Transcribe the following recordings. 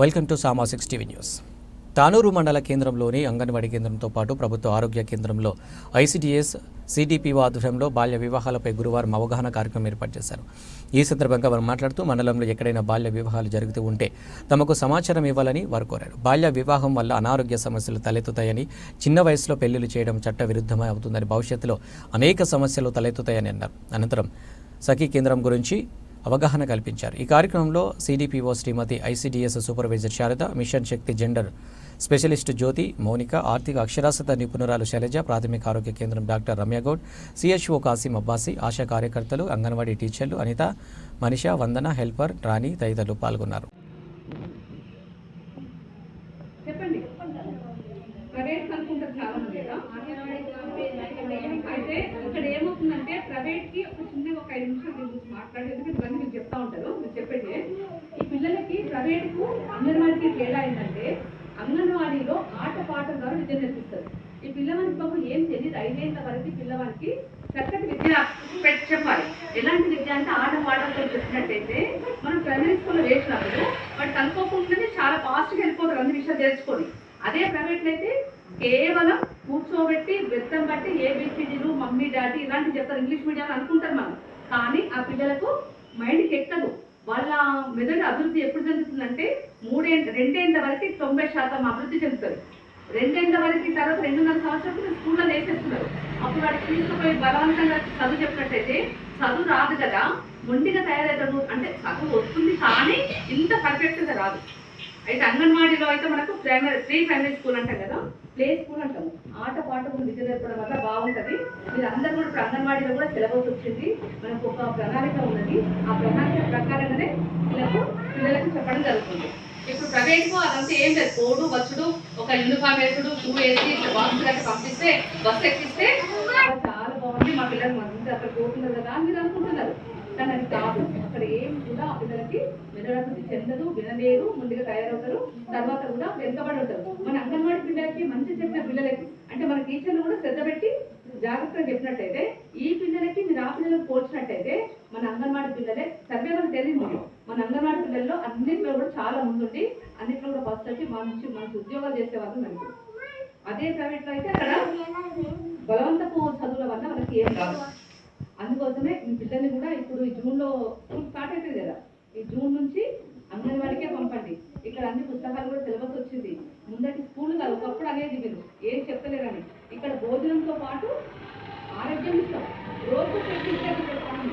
Welcome to సామా six TV news. Tanur మండల కేంద్రంలోని అంగన్వాడీ కేంద్రంతో పాటు ప్రభుత్వ ఆరోగ్య కేంద్రంలో ఐసీడీఎస్ సిడిపిఓ ఆధ్వర్యంలో బాల్య వివాహాలపై గురువారం అవగాహన కార్యక్రమం ఏర్పాటు చేశారు. ఈ సందర్భంగా వారు మాట్లాడుతూ మండలంలో ఎక్కడైనా బాల్య వివాహాలు జరుగుతూ ఉంటే తమకు సమాచారం ఇవ్వాలని వారు కోరారు. బాల్య వివాహం వల్ల అనారోగ్య సమస్యలు తలెత్తుతాయని చిన్న వయసులో పెళ్ళిళ్ళు చేయడం చట్ట విరుద్ధమై అవుతుందని భవిష్యత్తులో అనేక సమస్యలు తలెత్తుతాయని అన్నారు. అనంతరం సఖీ కేంద్రం గురించి అవగాహన కల్పించారు. ఈ కార్యక్రమంలో CDPO Shrimati ICDS supervisor Sharada mission Shakti gender specialist Jyothi Mounika ఆర్థిక అక్షరాస్యత నిపుణురాలు శైలజ ప్రాథమిక ఆరోగ్య కేంద్రం డాక్టర్ రమ్యగౌడ్ సిహెచ్ఓ కాసిం అబ్బాసి ఆశా కార్యకర్తలు అంగన్వాడీ టీచర్లు అనిత మనిష వందన హెల్పర్ రాణి తదితరులు పాల్గొన్నారు. చెప్పండి. ప్రైవేట్ అనుకుంటారు చాలా మంది కదా? అయితే ఇక్కడ ఏమవుతుందంటే ప్రైవేట్కి ఒక చిన్న ఒక ఐదు నిమిషాలు దీని గురించి మాట్లాడి ఎందుకంటే ఇవన్నీ మీరు చెప్తా ఉంటారు మీరు చెప్పండి. ఈ పిల్లలకి ప్రైవేట్కు అంగన్వాడీకి తేడా ఏంటంటే అంగన్వాడీలో ఆట పాటల ద్వారా విద్య నేర్పిస్తారు. ఈ పిల్లవానికి పాపం ఏం తెలియదు ఐదేళ్ళ వరకు పిల్లవానికి చక్కటి విద్య పెట్టి చెప్పాలి. ఎలాంటి విద్య అంటే ఆట పాటలతో చెప్పినట్టయితే మనం ప్రైమరీ స్కూల్లో వేసినప్పుడు వాడు కనుక్కోకుండానే చాలా ఫాస్ట్గా వెళ్ళిపోతారు అన్ని విషయాలు తెలుసుకొని. అదే ప్రైవేట్లో అయితే కేవలం కూర్చోబెట్టి వ్యక్తం బట్టి ఏబిసిడీలు మమ్మీ డాడీ ఇలాంటివి చెప్తారు. ఇంగ్లీష్ మీడియం అనుకుంటారు మనం. కానీ ఆ పిల్లలకు మైండ్కి ఎక్కదు. వాళ్ళ మెదడు అభివృద్ధి ఎప్పుడు చెందుతుందంటే మూడేళ్ళ రెండేళ్ళ వరకు తొంభై శాతం అభివృద్ధి చెందుతుంది రెండేళ్ళ వరకు తర్వాత రెండున్నర సంవత్సరాలు స్కూల్లో వేసేస్తున్నారు అప్పుడు వాడికి తీసుకుపోయి బలవంతంగా చదువు చెప్పినట్టయితే చదువు రాదు కదా మొండిగా తయారవుతాడు. అంటే చదువు వస్తుంది కానీ ఇంత పర్ఫెక్ట్గా రాదు. అయితే అంగన్వాడీలో అయితే మనకు ప్రైమరీ ప్రీ ప్రైమరీ స్కూల్ అంటాం కదా ప్లే స్కూల్ అంటాము. ఆట పాటలు కూడా విద్య నేర్పడం వల్ల బాగుంటుంది. మీరు కూడా ఇప్పుడు అంగన్వాడీలో కూడా సిలబస్ వచ్చింది. మనకు ఒక ప్రణాళిక ఉన్నది. ఆ ప్రణాళిక ప్రకారంగానే పిల్లలకు పిల్లలకు చెప్పడం జరుగుతుంది. ఇప్పుడు ప్రైవేట్కు అదంతా ఏం లేదు. కోడు వచ్చుడు ఒక యూనిఫామ్ వేసుడు షూ వేసి ఇట్లా బాక్స్ కట్టి పంపిస్తే బస్సు ఎక్కిస్తే చాలా బాగుంది. మా పిల్లలు మంచి అక్కడ పోతున్నారు కదా అని మీరు అనుకుంటున్నారు. కానీ అది కాదు అక్కడ ఏం కూడా పిల్లలకి మెదడభివృద్ధి చెందదు వినలేరు ముందుగా తయారవుతారు తర్వాత కూడా వెనుకబడి ఉంటారు మన అంగన్వాడీ పిల్లలకి మంచి చెప్పిన పిల్లలకి అంటే మన టీచర్లు కూడా శ్రద్ధ పెట్టి జాగ్రత్తగా చెప్పినట్టయితే ఈ పిల్లలకి మీరు ఆ పిల్లలకు పోల్చినట్టయితే మన అంగన్వాడీ పిల్లలే సర్వే మనకు తెలియదు. మన అంగన్వాడీ పిల్లల్లో అన్నింటిలో కూడా చాలా ముందుండి అన్నింటిలో కూడా ఫస్ట్ వచ్చి మంచి మంచి ఉద్యోగాలు చేసే వాళ్ళు మనకి. అదే ప్రైవేట్లో అయితే అక్కడ బలవంతపు చదువుల వల్ల మనకి ఏం రాదు. అందుకోసమే మీ పిల్లల్ని కూడా ఇప్పుడు ఈ జూన్లో స్కూల్ స్టార్ట్ అవుతుంది కదా. ఈ జూన్ నుంచి అంగన్వాడికే పంపండి. ఇక్కడ అన్ని పుస్తకాలు కూడా సిలబస్ వచ్చింది. ముందటి స్కూల్ కాదు ఒకప్పుడు అనేది మీరు ఏం చెప్తలేరని ఇక్కడ భోజనంతో పాటు ఆరోగ్యం ఇస్తాం. రోజు పెట్టించేది పెడతాము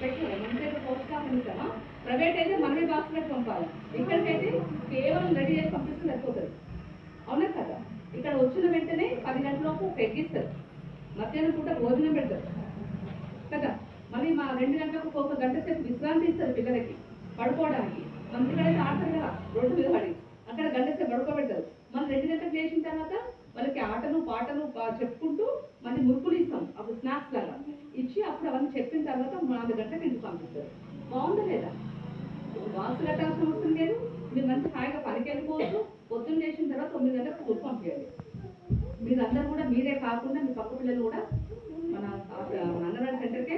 పెట్టలేదు మంచిగా ఇస్తామా ప్రైవేట్ అయితే మనమే బాక్స్లోకి పంపాలి. ఇక్కడికైతే కేవలం రెడీ చేసి పంపిస్తే సరిపోతుంది. అవునా కదా? ఇక్కడ వచ్చిన వెంటనే పది గంటలకు పెగ్గిస్తారు. మధ్యాహ్నం పూట భోజనం పెడతారు. రెండు గంటలకు ఒక గంట సేపు విశ్రాంతి ఇస్తారు పిల్లలకి పడుకోవడానికి. మంచిగా ఆడతారు కదా రోడ్డు మీద పడి. అక్కడ గంట సేపు పడుకోబెడతారు. మనం రెండు గంటలకు లేచిన తర్వాత వాళ్ళకి ఆటలు పాటలు చెప్పుకుంటూ మళ్ళీ మురుకులు ఇస్తాం. అప్పుడు స్నాక్స్ లాగా. ఇచ్చి అప్పుడు అవన్నీ చెప్పిన తర్వాత నాలుగు గంటలకు ఇంటికి పంపిస్తారు. బాగుందా లేదా? బాక్స్ కట్టాల్సిన అవసరం లేదు. మీరు మంచి హాయిగా పనికి వెళ్ళిపోవచ్చు. పొద్దున్న లేచిన తర్వాత తొమ్మిది గంటలకు స్కూల్ పంపించాలి మీరందరూ కూడా మీరే కాకుండా మీ పక్క పిల్లలు కూడా మన మన సెంటర్కే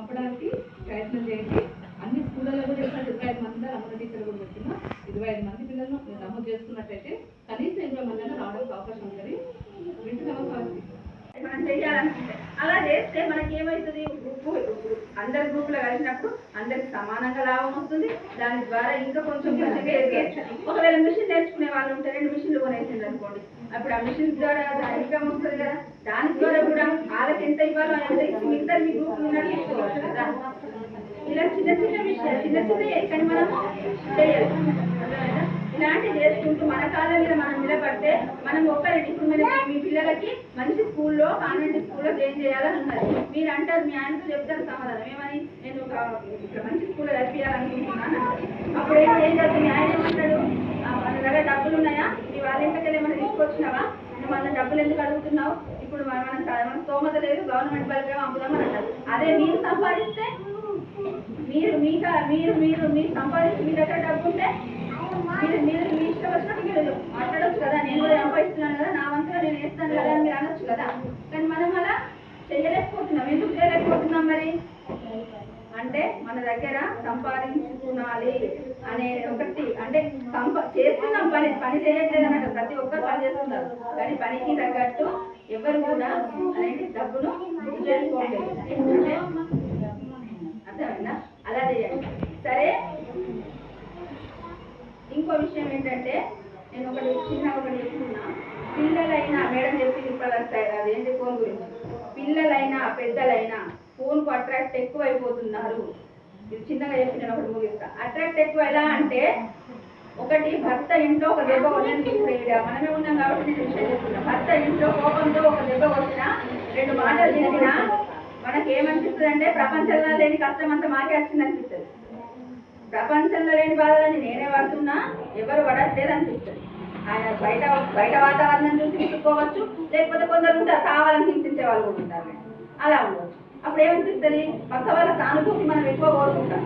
పంపడానికి ప్రయత్నం చేయండి. అన్ని స్కూళ్ళలో కూడా ఇక్కడ ఇరవై ఐదు మంది అంగన్వాడీ టీచర్ కూడా పెట్టిన ఇరవై ఐదు మంది పిల్లలను మీరు నమోదు చేసుకున్నట్టయితే కనీసం ఇరవై మంది అయినా రావడానికి అవకాశం ఉంటుంది వింటున్నామా? మనం అలా చేస్తే మనకి ఏమవుతుంది గ్రూప్ అందరి గ్రూపులో కలిసినప్పుడు అందరికి సమానంగా లాభం వస్తుంది. దాని ద్వారా ఇంకా కొంచెం మంచిగా. ఒకవేళ మిషన్ నేర్చుకునే వాళ్ళు ఉంటే రెండు మిషన్లు కొనేసింది అనుకోండి. అప్పుడు ఆ మిషన్ ద్వారా ఇన్కమ్ వస్తుంది కదా. దాని ద్వారా కూడా వాళ్ళకి ఎంత ఇవ్వాలో ఎంత ఇచ్చి మిగతా మీ గ్రూప్ నడిపించుకోవచ్చు కదా. ఇలా చిన్న చిన్న విషయాలు చిన్న చిన్న కానీ మనం చేయాలి. ఇలాంటివి చేసుకుంటూ మన కాళ్ళ మీద మనం నిలబడితే మనం ఒక్కరి ఇప్పుడు మన మీ పిల్లలకి మంచి స్కూల్లో కాన్వెంట్ స్కూల్లో జాయిన్ చేయాలని ఉన్నది. మీరు అంటారు మీ ఆయనతో చెప్తారు సమాధానం. ఏమని? నేను ఒక మంచి స్కూల్లో చదివించాలనుకుంటున్నాను అప్పుడు ఏం ఏం మీ ఆయన ఏమంటాడు? మన దగ్గర డబ్బులు ఉన్నాయా? మీ వాళ్ళ ఇంటికి ఏమైనా తీసుకొచ్చినావా? నువ్వు మన డబ్బులు ఎందుకు అడుగుతున్నావు? ఇప్పుడు మనం మన మన స్తోమత లేదు గవర్నమెంట్ బలిగా పంపుదామని అంటారు. అదే మీరు సంపాదిస్తే మీరు మీక మీరు మీరు మీరు సంపాదించి మీ దగ్గర డబ్బు ఉంటే మీరు మీరు మీ ఇష్టం వచ్చినట్టు మీరు మాట్లాడచ్చు కదా. నేను కూడా సంపాదిస్తున్నాను కదా నా వంతుగా నేను వేస్తాను కదా అని మీరు అనొచ్చు కదా. కానీ మనం అలా చేయలేకపోతున్నాం. ఎందుకు చేయలేకపోతున్నాం మరి? అంటే మన దగ్గర సంపాదించి ఉండాలి అనే ఒకటి అంటే సంప చేస్తున్నాం పని పని చేయట్లేదు అన్నట్టు ప్రతి ఒక్కరు పని చేస్తున్నారు. కానీ పనికి తగ్గట్టు ఎవరు కూడా అనేది డబ్బును వృద్ధి చేసుకోవట్లేదు అర్థమైందా? అలా చేయండి. సరే? ఇంకో విషయం ఏంటంటే నేను ఒకటి చిన్న ఒకటి చెప్తున్నా. పిల్లలైనా మేడం చెప్పింది ఇప్పుడు అదేంటి ఫోన్ గురించి? పిల్లలైనా పెద్దలైనా ఫోన్కు అట్రాక్ట్ ఎక్కువ అయిపోతున్నారు ఇది చిన్నగా చెప్పి నేను ఒకటి ముగిస్తా అట్రాక్ట్ ఎక్కువ ఎలా అంటే ఒకటి భర్త ఇంట్లో ఒక దెబ్బ కొట్టడానికి ఇప్పుడు ఈడ మనమే ఉన్నాం కాబట్టి నేను విషయం చెప్తున్నా. భర్త ఇంట్లో కోపంతో ఒక దెబ్బ కొట్టినా రెండు మాటలు తిరిగినా మనకి ఏమనిపిస్తుంది అంటే ప్రపంచంలో లేని కష్టం అంతా మాకే వచ్చింది అనిపిస్తుంది. ప్రపంచంలో లేని బాధలని నేనే పడుతున్నా ఎవరు పడట్లేదు అనిపిస్తుంది. ఆయన బయట బయట వాతావరణం చూసి తీసుకోవచ్చు లేకపోతే కొందరు ఉంటారు కావాలని హింసించే వాళ్ళు కూడా ఉంటారు. అలా ఉండదు అప్పుడు ఏమనిపిస్తుంది? పక్క వాళ్ళ సానుభూతి మనం ఎక్కువ కోరుకుంటాం.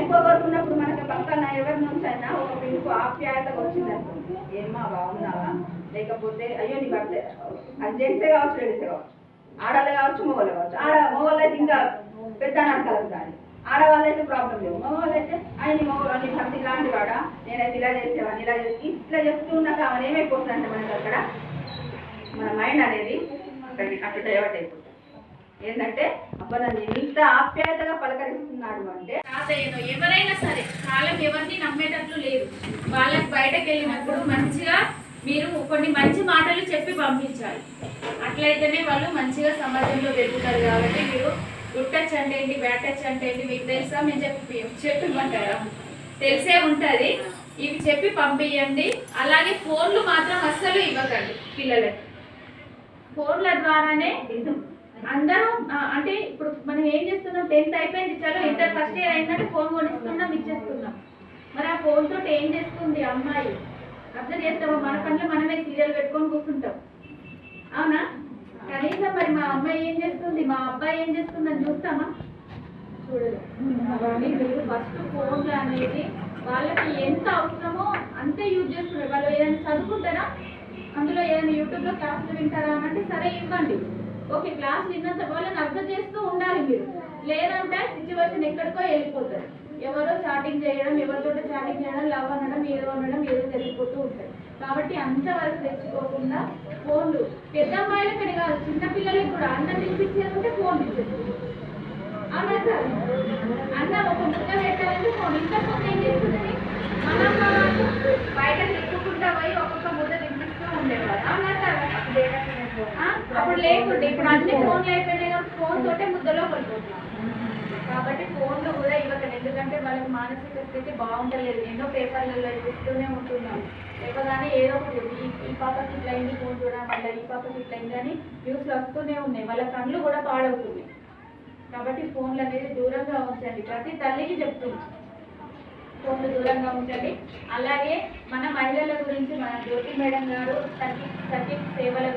ఎక్కువ కోరుకున్నప్పుడు మనకి పక్కన ఎవరి నుంచి అయినా ఒక పిలుపు ఆప్యాయతగా వచ్చింది ఏమా ఏమ్మా బాగున్నావా? లేకపోతే అయ్యో నీ భర్త అది జెంట్సే కావచ్చు లేడీసే కావచ్చు. ఆడవాళ్ళు కావచ్చు మగవాళ్ళు కావచ్చు. ఆడ మగవాళ్ళు అయితే ఇంకా పెద్ద నడకలు కానీ ఆడవాళ్ళు అయితే ప్రాబ్లం లేవు మగవాళ్ళు అయితే ఆయన మగవాళ్ళు నీ భర్త ఇలాంటి వాడా నేనైతే ఇలా చేసేవాడిని ఇలా చేసి ఇట్లా చెప్తూ ఉన్నాక ఆమె ఏమైపోతుందంటే మనకి అక్కడ? మన మైండ్ అనేది అక్కడ అక్కడ డైవర్ట్ అయిపోతుంది. ఏంటంటే అబ్బా నన్ను ఇంత ఆప్యాయతగా పలకరిస్తున్నాడు అంటే తాతయ్యను ఎవరైనా సరే కాలం ఎవరిని నమ్మేటట్లు లేదు. వాళ్ళకి బయటకు వెళ్ళినప్పుడు మంచిగా మీరు కొన్ని మంచి మాటలు చెప్పి పంపించాలి. అట్లయితేనే వాళ్ళు మంచిగా సమాజంలో పెరుగుతారు కాబట్టి మీరు గుడ్ టచ్ అంటే ఏంటి బ్యాడ్ టచ్ అంటే ఏంటి మీకు తెలుసా? మేము చెప్పి చెప్పిమంటారా తెలిసే ఉంటుంది. ఇవి చెప్పి పంపించండి అలాగే ఫోన్లు మాత్రం అస్సలు ఇవ్వకండి పిల్లలకి. ఫోన్ల ద్వారానే అందరూ అంటే ఇప్పుడు మనం ఏం చేస్తున్నాం? టెన్త్ అయిపోయింది చలో ఇంటర్ ఫస్ట్ ఇయర్ అయిందంటే ఫోన్ కొనిస్తున్నాం ఇచ్చేస్తున్నాం. మరి ఆ ఫోన్ తోటి ఏం చేస్తుంది అమ్మాయి? అర్థం చేస్తామా? మన పనులు మనమే సీరియల్ పెట్టుకొని కూర్చుంటాం. అవునా? కనీసం మరి మా అమ్మాయి ఏం చేస్తుంది? మా అబ్బాయి ఏం చేస్తుంది అని చూస్తామా మీరు ఫస్ట్ ఫోన్లు అనేది వాళ్ళకి ఎంత అవసరమో అంతే యూజ్ చేస్తున్నారు. వాళ్ళు ఏదైనా చదువుకుంటారా? అందులో ఏదైనా యూట్యూబ్లో క్లాసులు వింటారా? అని అంటే సరే ఇవ్వండి. ఓకే క్లాస్ విన్నంత వాళ్ళని అర్థం చేస్తూ ఉండాలి మీరు. లేదంటే సిచ్యువేషన్ ఎక్కడికో వెళ్ళిపోతారు. ఎవరో చాటింగ్ చేయడం ఎవరితో చాటింగ్ చేయడం లవ్ అనడం ఏదో అనడం ఏదో జరిగిపోతూ ఉంటాయి కాబట్టి అంతవరకు తెచ్చుకోకుండా ఫోన్లు. పెద్ద అమ్మాయిలకని కాదు చిన్న పిల్లలకి కూడా అన్నం తినిపించేదంటే ఫోన్ ఇచ్చేస్తుంది అవునా సార్? అన్న ఒక ముక్క పెట్టాలంటే ఫోన్. ఇంతకుముందు ఏం చేస్తుంది మన బయట తిప్పుకుంటా పోయి ఒక్కొక్క ముద్ద తినిపిస్తూ ఉండేవారు. అవునా సార్? అప్పుడు లేకుండే. ఇప్పుడు అన్ని ఫోన్లు అయిపోయినాయి కాబట్టి ఫోన్ తోటే ముద్దలో పడిపోతుంది కాబట్టి ఫోన్లు కూడా ఇవ్వకండి. ఎందుకంటే వాళ్ళకి మానసిక స్థితి బాగుంటలేదు ఎన్నో పేపర్లలో చూస్తూనే ఉంటున్నాం. లేకపోతే ఏదో ఒకటి ఈ పాపకి ఇట్లా అయింది ఫోన్ చూడడం వల్ల ఈ పాపకి ఇట్లా అయింది అని న్యూస్లు వస్తూనే ఉన్నాయి. వాళ్ళ కళ్ళు కూడా పాడవుతున్నాయి. కాబట్టి ఫోన్లు అనేది దూరంగా ఉంచండి. ప్రతి తల్లికి చెప్తున్నాం ఫోన్లు దూరంగా ఉంచండి. అలాగే మన మహిళల గురించి మన జ్యోతి మేడం గారు సఖి సఖి సేవల